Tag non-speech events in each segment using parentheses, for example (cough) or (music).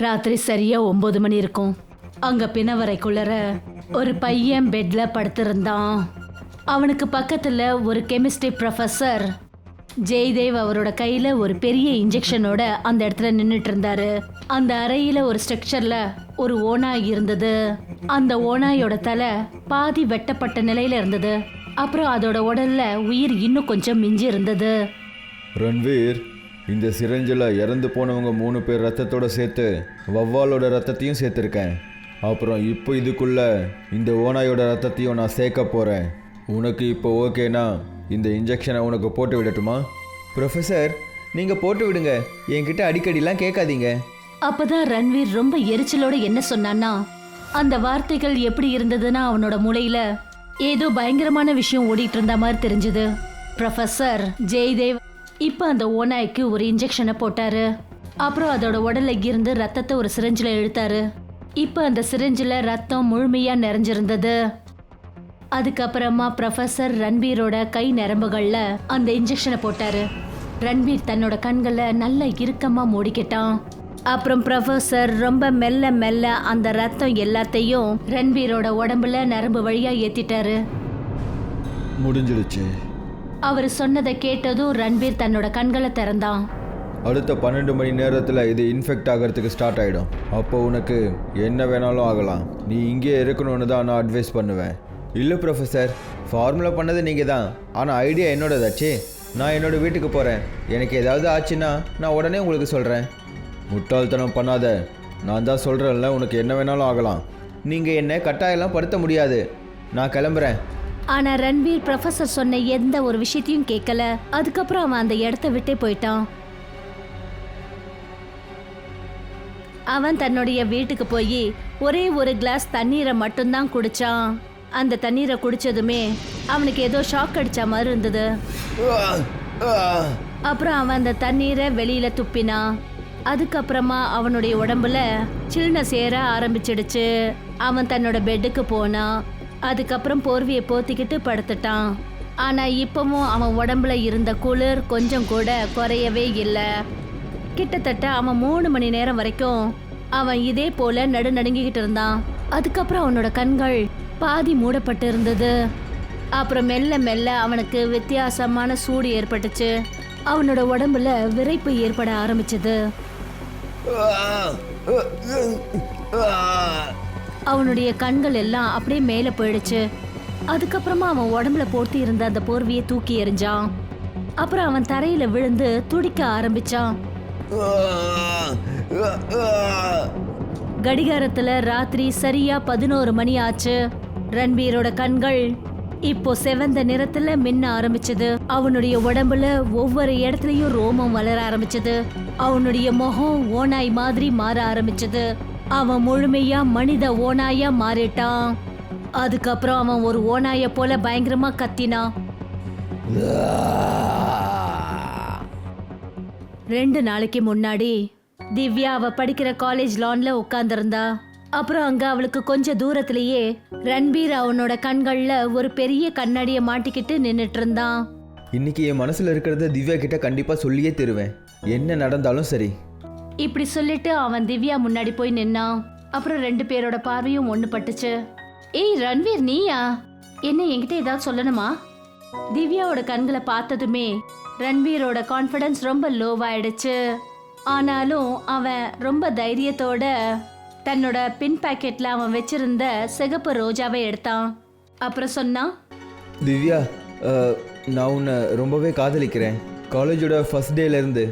ராத்திரி சரியா ஒன்பது மணி இருக்கும். அங்க பிணவரைக்குள்ளர ஒரு பையன் பெட்ல படுத்திருந்தான். அவனுக்கு பக்கத்துல ஒரு கெமிஸ்ட்ரி ப்ரொஃபசர் ஜெய்தேவ் அவரோட கையில ஒரு பெரிய இன்ஜெக்ஷனோட அந்த இடத்துல நின்னுட்டு இருந்தாரு அந்த அறையில ஒரு ஸ்ட்ரக்சர்ல ஒரு ஓனாய் இருந்தது. அந்த ஓனாயோட தலை பாதி வெட்டப்பட்ட நிலையில இருந்தது. அப்புறம் அதோட உடல்ல உயிர் இன்னும் கொஞ்சம் மிஞ்சி இருந்தது ரன்வீர் இந்த சிரஞ்சில் இறந்து போனவங்க மூணு பேர் ரத்தத்தோட சேர்த்து வவ்வாலோட ரத்தத்தையும் சேர்த்துருக்கேன். அப்புறம் இப்போ இதுக்குள்ளே இந்த ஓனாயோட ரத்தத்தையும் நான் சேர்க்க போகிறேன் உனக்கு இப்போ ஓகேனா இந்த இன்ஜெக்ஷனை உனக்கு போட்டு விடட்டுமா? ப்ரொஃபஸர் நீங்கள் போட்டு விடுங்க. என்கிட்ட அடிக்கடிலாம் கேட்காதீங்க. அப்பதான் ரன்வீர் ரொம்ப எரிச்சலோட என்ன சொன்னான்னா அந்த வார்த்தைகள் எப்படி இருந்ததுன்னா அவனோட மூளையில ஏதோ பயங்கரமான விஷயம் ஓடிட்டு இருந்த மாதிரி தெரிஞ்சது. ப்ரொஃபசர் ஜெய்தேவ் இப்ப அந்த ஓநாய்க்கு ஒரு இன்ஜெக்ஷனை போட்டாரு. அப்புறம் அதோட உடல்ல இருந்து ரத்தத்தை ஒரு சிரிஞ்சில் இழுத்தாரு. இப்ப அந்த சிரிஞ்சில் ரத்தம் முழுமையா நிறைஞ்சிருந்தது. அதுக்கப்புறமா ப்ரொஃபசர் ரன்பீரோட கை நரம்புகள்ல அந்த இன்ஜெக்ஷனை போட்டாரு. ரன்பீர் தன்னோட கண்களை நல்ல இறுக்கமா மூடிக்கிட்டான். அப்புறம் ப்ரொஃபசர் ரொம்ப மெல்ல மெல்ல அந்த ரத்தம் எல்லாத்தையும் ரன்பீரோட உடம்புல நரம்பு வழியா ஏத்திட்டாரு. முடிஞ்சிடுச்சு. அவர் சொன்னதை கேட்டதும் ரன்வீர் தன்னோட கண்களை திறந்தான். அடுத்த பன்னெண்டு மணி நேரத்தில் இது இன்ஃபெக்ட் ஆகிறதுக்கு ஸ்டார்ட் ஆகிடும் அப்போ உனக்கு என்ன வேணாலும் ஆகலாம். நீ இங்கே இருக்கணும்னு தான் நான் அட்வைஸ் பண்ணுவேன். இல்லை ப்ரொஃபஸர் ஃபார்முலா பண்ணது நீங்கள் தான் ஆனால் ஐடியா என்னோடதாச்சே. நான் என்னோட வீட்டுக்கு போகிறேன் எனக்கு ஏதாவது ஆச்சுன்னா நான் உடனே உங்களுக்கு சொல்கிறேன் முட்டாள்தனம் பண்ணாத. நான் தான் சொல்கிறேன்ல உனக்கு என்ன வேணாலும் ஆகலாம். நீங்கள் என்னை கட்டாயம்லாம் படுத்த முடியாது. நான் கிளம்புறேன். ஆனா ரன்வீர் ப்ரொஃபசர் சொன்ன எந்த ஒரு விஷயத்தையும் கேட்கல. அதுக்கப்புறம் அவன் அந்த இடத்த விட்டே போயிட்டான். அவன் தன்னுடைய வீட்டுக்கு போய் ஒரே ஒரு கிளாஸ் தண்ணீரை மட்டும்தான் குடிச்சான். அந்த தண்ணீரை குடிச்சதுமே அவனுக்கு ஏதோ ஷாக் அடிச்ச மாதிரி இருந்தது. அப்புறம் அவன் அந்த தண்ணீரை வெளியில துப்பினான். அதுக்கப்புறமா அவனுடைய உடம்புல சில்னஸ் ஏற ஆரம்பிச்சிடுச்சு. அவன் தன்னோட பெட்டுக்கு போனான். அதுக்கப்புறம் போர்வையை போத்திக்கிட்டு படுத்துட்டான். ஆனால் இப்போவும் அவன் உடம்புல இருந்த குளிர் கொஞ்சம் கூட குறையவே இல்லை. கிட்டத்தட்ட அவன் மூணு மணி நேரம் வரைக்கும் அவன் இதே போல நடுநடுங்கிக்கிட்டு இருந்தான். அதுக்கப்புறம் அவனோட கண்கள் பாதி மூடப்பட்டு இருந்தது அப்புறம் மெல்ல மெல்ல அவனுக்கு வித்தியாசமான சூடு ஏற்பட்டுச்சு. அவனோட உடம்புல விரைப்பு ஏற்பட ஆரம்பிச்சது. அவனுடைய கண்கள் எல்லாம் அப்படியே மேலே போயிடுச்சு. அதுக்கப்புறமா அவன் உடம்புல போர்த்தி இருந்த அந்த போர்வையை தூக்கி எறிஞ்சான். அப்புறம் அவன் தரையில விழுந்து துடிக்க ஆரம்பிச்சான். கடிகாரத்துல ராத்திரி சரியா பதினோரு மணி ஆச்சு. ரன்பீரோட கண்கள் இப்போ செவந்த நிறத்துல மின்ன ஆரம்பிச்சது. அவனுடைய உடம்புல ஒவ்வொரு இடத்துலயும் ரோமம் வளர ஆரம்பிச்சது. அவனுடைய முகம் ஓனாய் மாதிரி மாற ஆரம்பிச்சது. அவன் முழுமையா மனித ஓனாயா மாறிட்டான். அதுக்கப்புறம் அவன் ஒரு ஓனாய போல பயங்கரமா கத்தினான். ரெண்டு நாளைக்கு முன்னாடி திவ்யா அவ படிக்கிற காலேஜ் லான்ல உட்கார்ந்திருந்தா. அப்புறம் அங்க அவளுக்கு கொஞ்ச தூரத்திலேயே ரன்பீர் அவனோட கண்கள்ல ஒரு பெரிய கண்ணாடிய மாட்டிக்கிட்டு நின்னுட்டு இருந்தான் இன்னைக்கு என் மனசில் இருக்கிறத திவ்யா கிட்ட கண்டிப்பாக சொல்லியே தருவேன். என்ன நடந்தாலும் சரி. இப்படி சொல்லிட்டு அவன் திவ்யா முன்னாடி போய் நின்னான் அப்புறம் ரெண்டு பேரோட பார்வையும் ஒன்று பட்டுச்சு ஏய் ரன்வீர் நீயா? என்ன என்கிட்ட ஏதாவது சொல்லணுமா? திவ்யாவோட கண்களை பார்த்ததுமே ரன்வீரோட கான்ஃபிடன்ஸ் ரொம்ப லோவாயிடுச்சு ஆனாலும் அவன் ரொம்ப தைரியத்தோட தன்னோட பின் பாக்கெட்ல அவன் வச்சிருந்த சிகப்பு ரோஜாவை எடுத்தான். அப்புறம் சொன்னான் திவ்யா நான் உன்னை ரொம்பவே காதலிக்கிறேன். காலேஜோட ஃபர்ஸ்ட் டேலேருந்து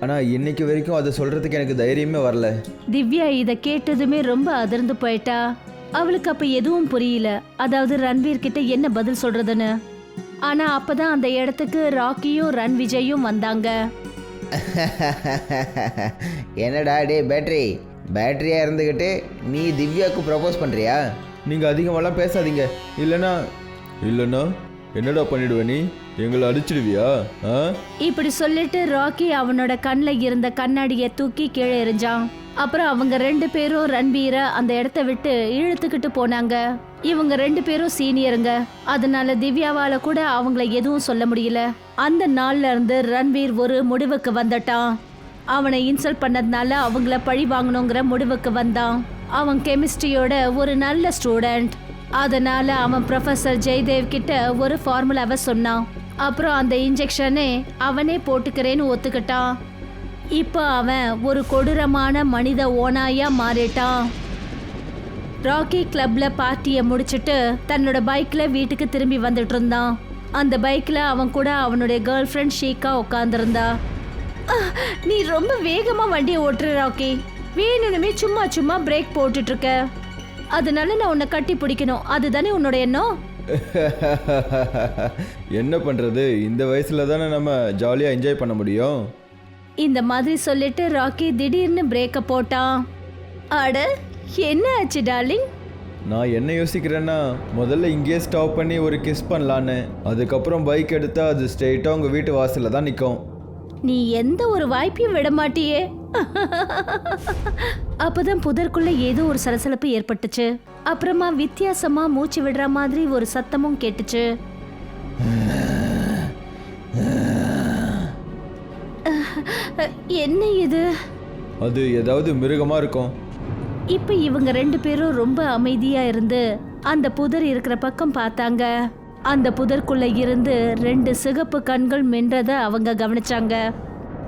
ஆனால் இன்னைக்கு வரைக்கும் அதை சொல்கிறதுக்கு எனக்கு தைரியமே வரல. திவ்யா இத கேட்டதுமே ரொம்ப அதிர்ந்து போயிட்டா. அவளுக்கு அப்ப எதுவும் புரியல. அதாவது ரன்வீர் கிட்ட என்ன பதில் சொல்றதுன்னு. ஆனா அப்பதான் அந்த இடத்துக்கு ராக்கியும் ரன் விஜயும் வந்தாங்க. (laughs) என்னடா டே பேட்டரி? பேட்டரியாக இருந்துக்கிட்டு நீ திவ்யாவுக்கு ப்ரப்போஸ் பண்ணுறியா நீங்கள் அதிகமாலாம் பேசாதீங்க. இல்லைன்னா இல்லைன்னா என்னடா பண்ணிடுவ நீ? எங்களை அடிச்சிடுவியா? ஆ? இப்படி சொல்லிட்டு ராக்கி அவனோட கண்ணில் இருந்த கண்ணாடியை தூக்கி கீழே எறிஞ்சான். அப்புறம் அவங்க ரெண்டு பேரும் ரன்பீரை அந்த இடத்த விட்டு இழுத்துக்கிட்டு போனாங்க. இவங்க ரெண்டு பேரும் சீனியருங்க. அதனால திவ்யாவால கூட அவங்கள எதுவும் சொல்ல முடியல. அந்த நாள்ல இருந்து ரன்பீர் ஒரு முடிவுக்கு வந்துட்டான். அவனை இன்சல்ட் பண்ணதுனால அவங்கள பழி வாங்கணுங்கிற முடிவுக்கு வந்தான். அவன் கெமிஸ்ட்ரியோட ஒரு நல்ல ஸ்டூடெண்ட். அதனால அவன் ப்ரொஃபசர் ஜெய்தேவ் கிட்ட ஒரு ஃபார்முலாவை சொன்னான். அப்புறம் அந்த இன்ஜெக்ஷனே அவனே போட்டுக்கிறேன்னு ஒத்துக்கிட்டான். இப்போ அவன் ஒரு கொடூரமான மனித ஓனாயா மாறிட்டான். ராக்கி கிளப்ல பார்ட்டியை முடிச்சுட்டு தன்னோட பைக்ல வீட்டுக்கு திரும்பி வந்துட்டு இருந்தான். அந்த பைக்ல அவன் கூட அவனுடைய கேர்ள் ஃப்ரெண்ட் ஷீக்கா உட்காந்துருந்தா நீ ரொம்ப வேகமா வண்டியை ஓட்டுற ராக்கி வேணும்னுமே சும்மா சும்மா பிரேக் போட்டுட்டு இருக்க. அதனால நான் உன்னை கட்டி பிடிக்கணும். அதுதானே உன்னோட எண்ணம்? (laughs) என்ன பண்ணுறது இந்த வயசில் தானே நம்ம ஜாலியாக என்ஜாய் பண்ண முடியும். இந்த மாதிரி சொல்லிட்டு ராக்கி திடீர்னு பிரேக்க போட்டான். அட என்ன ஆச்சு டார்லிங் நான் என்ன யோசிக்கிறேன்னா முதல்ல இங்கேயே ஸ்டாப் பண்ணி ஒரு கிஸ் பண்ணலான்னு. அதுக்கப்புறம் பைக் எடுத்தா அது ஸ்ட்ரெயிட்டாக உங்கள் வீட்டு வாசலில் தான் நிற்கும் நீ எந்த ஒரு வாய்ப்பையும் விட மாட்டியே. (laughs) அப்பதான் புதற்குள்ள ஏதோ ஒரு சலசலப்பு ஏற்பட்டுச்சு. அப்புறமா வித்தியாசமா மூச்சு விடுற மாதிரி ஒரு சத்தமும் கேட்டுச்சு. என்ன இது? அது ஏதாவது மிருகமாக இருக்கும். இப்ப இவங்க ரெண்டு பேரும் ரொம்ப அமைதியா இருந்து அந்த புதர் இருக்கிற பக்கம் பார்த்தாங்க. அந்த புதர்க்குள்ள இருந்து ரெண்டு சிகப்பு கண்கள் மின்றத அவங்க கவனிச்சாங்க.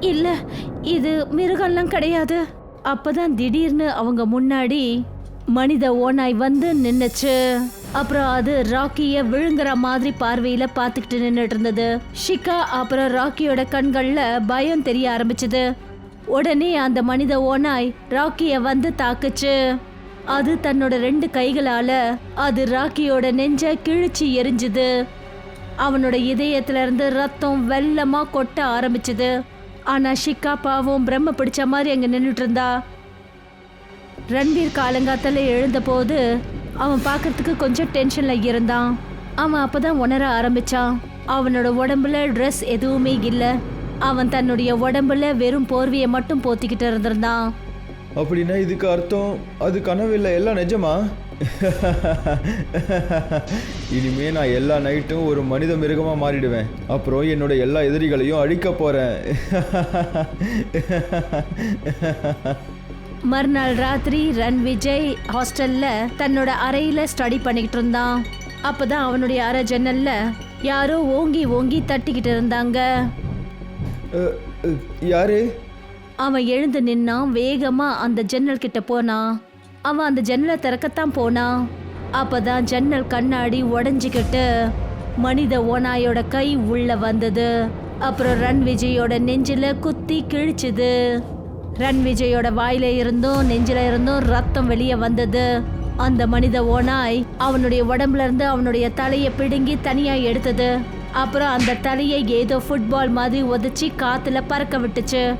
இல்ல இது மிருகம்லாம் கிடையாது. அப்பதான் திடீர்னு அவங்க முன்னாடி மனித ஓனாய் வந்து நின்னுச்சு. அப்புறம் அது ராக்கிய விழுங்குற மாதிரி பார்வையில பார்த்துக்கிட்டு நின்றுட்டு இருந்தது. ஷிகா அப்புறம் ராக்கியோட கண்கள்ல பயம் தெரிய ஆரம்பிச்சது. உடனே அந்த மனித ஓனாய் ராக்கிய வந்து தாக்குச்சு. அது தன்னோட ரெண்டு கைகளால அது ராக்கியோட நெஞ்ச கிழிச்சு எரிஞ்சுது. அவனோட இதயத்துல இருந்து ரத்தம் வெள்ளமா கொட்ட ஆரம்பிச்சது. ஆனா ஷிக்கா பாவம் பிரம்ம பிடிச்ச மாதிரி அங்க நின்றுட்டு இருந்தா. ரன்வீர் காலங்காத்தால எழுந்தபோது அவன் பார்க்கறதுக்கு கொஞ்சம் டென்ஷன்ல இருந்தான். அவன் அப்பதான் உணர ஆரம்பிச்சான். அவனோட உடம்புல ட்ரெஸ் எதுவுமே இல்லை. அவன் தன்னுடைய உடம்புல வெறும் போர்வையை மட்டும் போத்திக்கிட்டு இருந்திருந்தான். அப்படின்னா இதுக்கு அர்த்தம் அது கனவில்லை எல்லாம் நிஜமா? (laughs) இனிமே நான் எல்லா நைட்டும் ஒரு மனித மிருகமாக மாறிடுவேன். அப்புறம் என்னோட எல்லா எதிரிகளையும் அழிக்க போகிறேன் (laughs) மறுநாள் ராத்திரி ரன் விஜய் ஹாஸ்டல்ல தன்னோட அறையில ஸ்டடி பண்ணிக்கிட்டு இருந்தான். அப்பதான் அவனுடைய அறை ஜன்னல்ல யாரோ ஓங்கி ஓங்கி தட்டிக்கிட்டு இருந்தாங்க. யாரு? அவன் எழுந்து நின்னான் வேகமா அந்த ஜன்னல் கிட்ட போனான். அவன் அந்த ஜன்னலை திறக்கத்தான் போனான் அப்பதான் ஜன்னல் கண்ணாடி உடஞ்சிக்கிட்டு மனித ஓனாயோட கை உள்ள வந்தது. அப்புறம் ரன் விஜயோட நெஞ்சில குத்தி கிழிச்சுது. ரன் விஜயோட வாயில இருந்தும் நெஞ்சில இருந்தும் ரத்தம் வெளியே வந்தது. அந்த மனித ஓனாய் அவனுடைய உடம்புல இருந்து அவனுடைய தலையை பிடுங்கி தனியா எடுத்தது. அப்புறம் அந்த தலையை ஏதோ ஃபுட்பால் மாதிரி உதைச்சி காத்துல பறக்க விட்டுச்சு.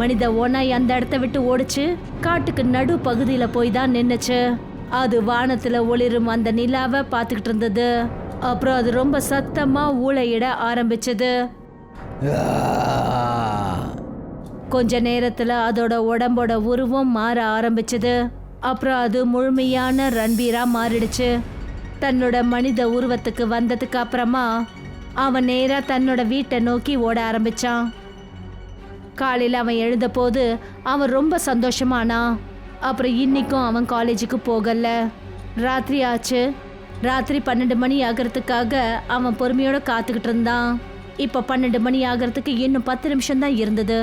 மனித ஓனாய் அந்த இடத்த விட்டு ஓடிச்சு. காட்டுக்கு நடு பகுதியில போய் தான் நின்னுச்சு. அது வானத்துல ஒளிரும் அந்த நிலாவை பார்த்துக்கிட்டு இருந்தது. அப்புறம் அது ரொம்ப சத்தமா ஊழையிட ஆரம்பிச்சது. கொஞ்ச நேரத்துல அதோட உடம்போட உருவம் மாற ஆரம்பிச்சது. அப்புறம் அது முழுமையான ரன்பீரா மாறிடுச்சு. தன்னோட மனித உருவத்துக்கு வந்ததுக்கு அப்புறமா அவன் நேரா தன்னோட வீட்டை நோக்கி ஓட ஆரம்பிச்சான். காலையில் அவன் எழுந்தபோது அவன் ரொம்ப சந்தோஷமானான் அப்புறம் இன்னைக்கும் அவன் காலேஜுக்கு போகல. ராத்திரி ஆச்சு. ராத்திரி பன்னெண்டு மணி ஆகிறதுக்காக அவன் பொறுமையோட காத்துக்கிட்டு இருந்தான். இப்போ பன்னெண்டு மணி ஆகிறதுக்கு இன்னும் பத்து நிமிஷம் தான் இருந்தது.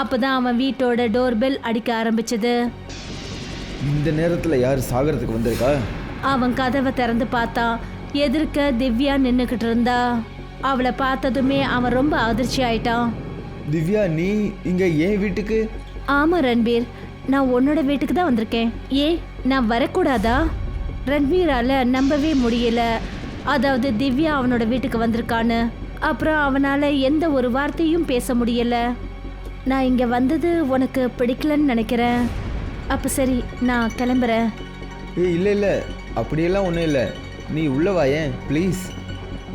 அப்பதான் அவன் வீட்டோட டோர் பெல் அடிக்க ஆரம்பிச்சது. இந்த நேரத்தில் யார் சாகரத்துக்கு வந்திருக்கா? அவன் கதவை திறந்து பார்த்தான் எதிர்க்க திவ்யா நின்னுக்கிட்டு இருந்தா. அவளை பார்த்ததுமே அவன் ரொம்ப அதிர்ச்சி ஆயிட்டான். திவ்யா நீ இங்கே ஏன் வீட்டுக்கு? ஆமா ரன்பீர். நான் உன்னோட வீட்டுக்கு தான் வந்திருக்கேன். ஏன்? நான் வரக்கூடாதா? ரன்வீரால நம்பவே முடியல. அதாவது திவ்யா அவனோட வீட்டுக்கு வந்திருக்கான்னு. அப்புறம் அவனால எந்த ஒரு வார்த்தையும் பேச முடியல. நான் இங்க வந்தது உனக்கு பிடிக்கலன்னு நினைக்கிறேன். அப்ப சரி நான் கிளம்புறேன். ஏய் இல்லை இல்லை. அப்படியெல்லாம் ஒன்றும் இல்லை. நீ உள்ள வாயேன் ப்ளீஸ்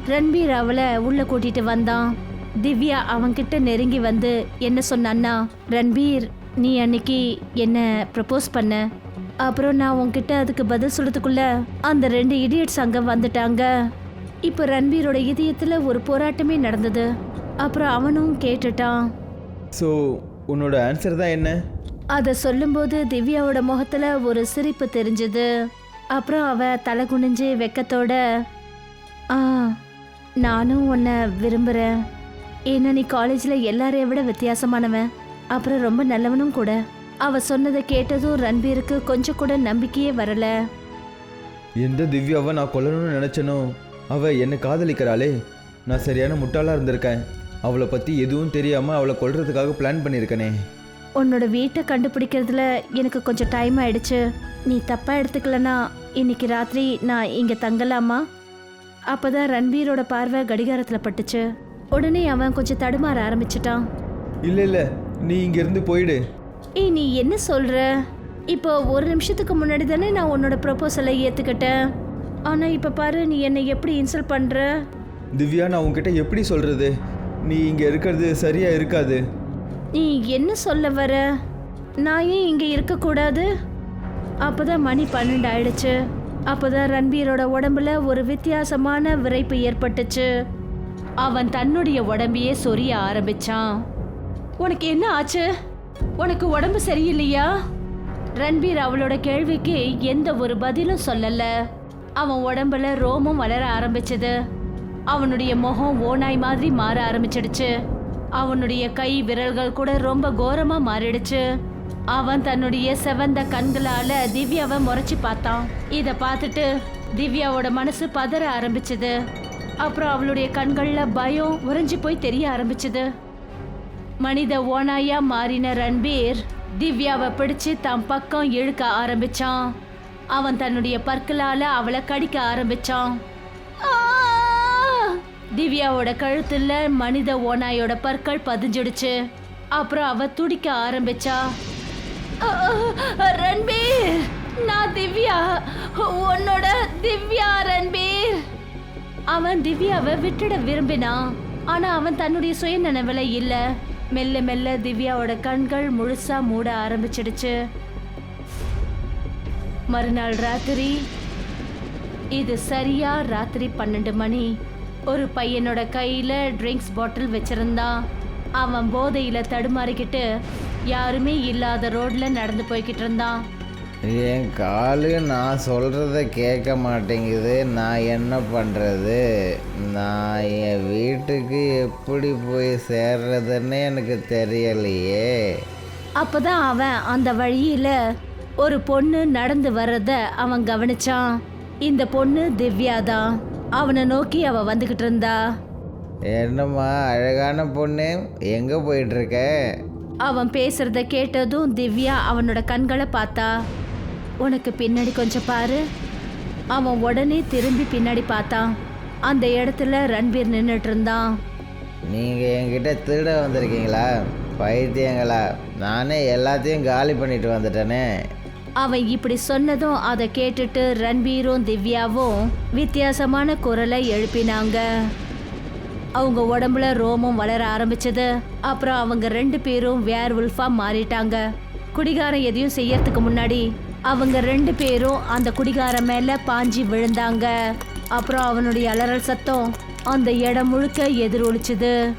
ரன்பீர் அவளை உள்ள கூட்டிட்டு வந்தான். திவ்யா அவன்கிட்ட நெருங்கி வந்து என்ன சொன்னான்னா ரன்பீர் நீ அன்னைக்கு என்ன ப்ரப்போஸ் பண்ண? அப்புறம் நான் உன்கிட்ட அதுக்கு பதில் சொல்றதுக்குள்ள அந்த ரெண்டு இடியட்ஸ் அங்க வந்துட்டாங்க. இப்போ ரன்பீரோட இதயத்துல ஒரு போராட்டமே நடந்தது. அப்புறம் அவனும் கேட்டுட்டான். ஸோ உன்னோட ஆன்சர் தான் என்ன? அதை சொல்லும்போது திவ்யாவோட முகத்துல ஒரு சிரிப்பு தெரிஞ்சது. அப்புறம் அவ தலை குனிஞ்சு வெக்கத்தோட ஆ நானும் உன்னை விரும்புகிறேன் ஏன்னா நீ காலேஜில் எல்லாரையும் விட வித்தியாசமானவன். அப்புறம் ரொம்ப நல்லவனும் கூட. அவ சொன்னதை கேட்டதும் ரன்பீருக்கு கொஞ்சம் கூட நம்பிக்கையே வரல. எந்த திவ்யாவை நான் கொல்லணும்னு நினச்சனோ அவள் என்னை காதலிக்கிறாளே. நான் சரியான முட்டாளாக இருந்திருக்கேன். அவளை பற்றி எதுவும் தெரியாமல் அவளை கொல்றதுக்காக பிளான் பண்ணியிருக்கனே. உன்னோட வீட்டை கண்டுபிடிக்கிறதுல எனக்கு கொஞ்சம் டைம் ஆயிடுச்சு. நீ தப்பா எடுத்துக்கலனா இன்னைக்கு ராத்திரி நான் இங்க தங்கலாமா? அப்பதான் ரன்பீரோட பார்வை கடிகாரத்துல பட்டுச்சு. உடனே அவன் கொஞ்சம் தடுமாற ஆரம்பிச்சிட்டான். இல்லை இல்லை நீ இங்கேருந்து போயிடு. ஏய் நீ என்ன சொல்ற? இப்போ ஒரு நிமிஷத்துக்கு முன்னாடி தானே நான் உன்னோட ப்ரொபோசலை ஏத்துக்கிட்டேன். ஆனா இப்ப பாரு நீ என்னை எப்படி இன்சல்ட் பண்ற? திவ்யா நான் உன்கிட்ட எப்படி சொல்கிறது நீ இங்கே இருக்கிறது சரியாக இருக்காது. நீ என்ன சொல்ல வர? நான் ஏன் இங்க இருக்கக்கூடாது? அப்பதான் மணி பன்னெண்டு ஆயிடுச்சு. அப்பதான் ரன்பீரோட உடம்புல ஒரு வித்தியாசமான விரைப்பு ஏற்பட்டுச்சு. அவன் தன்னுடைய உடம்பையே சொரிய ஆரம்பிச்சான். உனக்கு என்ன ஆச்சு? உனக்கு உடம்பு சரியில்லையா? ரன்பீர் அவளோட கேள்விக்கு எந்த ஒரு பதிலும் சொல்லல. அவன் உடம்புல ரோமம் வளர ஆரம்பிச்சது. அவனுடைய முகம் ஓநாய் மாதிரி மாற ஆரம்பிச்சிடுச்சு. அவனுடைய கை விரல்கள் கூட ரொம்ப கோரமா மாறிடுச்சு. அவன் தன்னுடைய செவந்த கண்களால திவ்யாவை முறைச்சு பார்த்தான். இத பார்த்துட்டு திவ்யாவோட மனசு பதற ஆரம்பிச்சது. அப்புறம் அவளுடைய கண்கள்ல பயம் உறைஞ்சு போய் தெரிய ஆரம்பிச்சது. மனித ஓனாயா மாறின ரன்பீர் திவ்யாவை பிடிச்சு தன் பக்கம் இழுக்க ஆரம்பிச்சான். அவன் தன்னுடைய பற்களால அவளை கடிக்க ஆரம்பிச்சான். திவ்யாவோட கழுத்துல மனித ஓனாயோட பற்கள் பதிஞ்சிடுச்சு. அப்புறம் அவ துடிக்க ஆரம்பிச்சா. ரன்பீர்! நான் திவ்யா! உன்னோட திவ்யா ரன்பீர்! அவன் திவ்யாவை விட்டுட விரும்பினான் ஆனா அவன் தன்னுடைய சுய சுயநினைவுல இல்ல. மெல்ல மெல்ல திவ்யாவோட கண்கள் முழுசா மூட ஆரம்பிச்சிடுச்சு. மறுநாள் ராத்திரி இது சரியா ராத்திரி பன்னெண்டு மணி. ஒரு பையனோட கையில ட்ரிங்க்ஸ் பாட்டில் வச்சிருந்தான். அவன் போதையில தடுமாறிக்கிட்டு யாருமே இல்லாத ரோட்ல நடந்து போய்கிட்டு இருந்தான். என் காலு நான் சொல்கிறத கேட்க மாட்டேங்குது. நான் என்ன பண்ணுறது நான் என் வீட்டுக்கு எப்படி போய் சேர்றதுன்னு எனக்கு தெரியலையே. அப்பதான் அவன் அந்த வழியில ஒரு பொண்ணு நடந்து வர்றத அவன் கவனிச்சான். இந்த பொண்ணு திவ்யா தான் அவனை நோக்கி அவ வந்துகிட்டு இருந்தா. என்னம்மா அழகான பொண்ணு? எங்கே போயிட்டுருக்க அவன் பேசுறத கேட்டதும் திவ்யா அவனோட கண்களை பார்த்தா. உனக்கு பின்னாடி கொஞ்சம் பாரு. அவன் உடனே திரும்பி பின்னாடி பார்த்தான். அந்த இடத்துல ரன்பீர் நின்றுட்டு இருந்தான். நீங்கள் என்கிட்ட திருட வந்திருக்கீங்களா? பைத்தியங்களா? நானே எல்லாத்தையும் காலி பண்ணிட்டு வந்துட்டேனே. அவன் இப்படி சொன்னதும் அதை கேட்டுட்டு ரன்பீரும் திவ்யாவும் வித்தியாசமான குரலை எழுப்பினாங்க. அவங்க உடம்புல ரோமம் வளர ஆரம்பிச்சது. அப்புறம் அவங்க ரெண்டு பேரும் வேர் உல்ஃபா மாறிட்டாங்க. குடிகாரன் எதையும் செய்யறதுக்கு முன்னாடி அவங்க ரெண்டு பேரும் அந்த குடிகார மேல பாஞ்சி விழுந்தாங்க. அப்புறம் அவனுடைய அலறல் சத்தம் அந்த இடம் முழுக்க எதிரொலிச்சது.